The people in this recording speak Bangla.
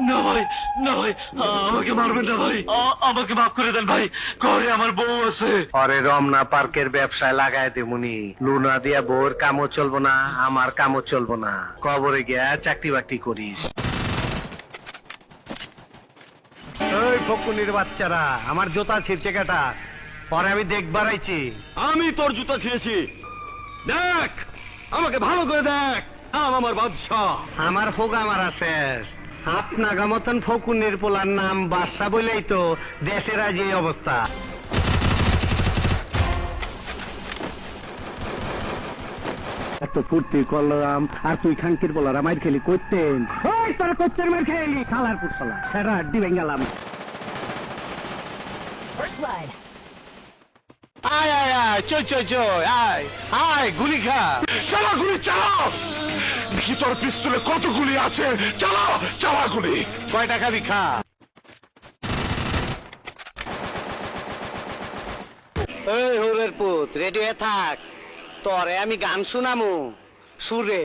না ভাই না ভাই আমাকে মারবেন না ভাই। আ- আমাকে মাফ করে দেন ভাই। ঘরে আমার বউ আছে। পরে রমনা পার্কের ব্যবসায় লাগাই দেবুনি লুনা দিয়া বউর কামও চলবো না আমার কামও চলবো না। কবরে গিয়া চাকরি বাকরি করিস। ওই ফকুনির বাচ্চারা আমার জোতা ছিঁড়ছে কেটা। পরে আমি দেখবার আইছি। আমি তোর জুতা ছিঁড়েছি। দেখ আমাকে ভালো করে দেখ। আম আমার বাদশাহ। আমার ফোগা মারা শেষ। আপনাগা মতন ফকুনির পোলার নাম বাদশা বলেই তো দেশের আজ এই অবস্থা। এত ফুর্তি করলাম আর তুই খাঙ্কির বলার মাইর খেলি করতেন ওই তোরা করতেন মাইর খেলি খালার পুটসলা সেরা First blood. আয় আয় আয় চই চই চই আয় আয় গুলি খা। চালা গুলি চালাও! দেখি তোর পিস্তলে কত গুলি আছে? চালা চালা গুলি। কয় টাকা খা এই হুরের পুত রেডিও থাক। তরে আমি গান শুনামু। সুরে।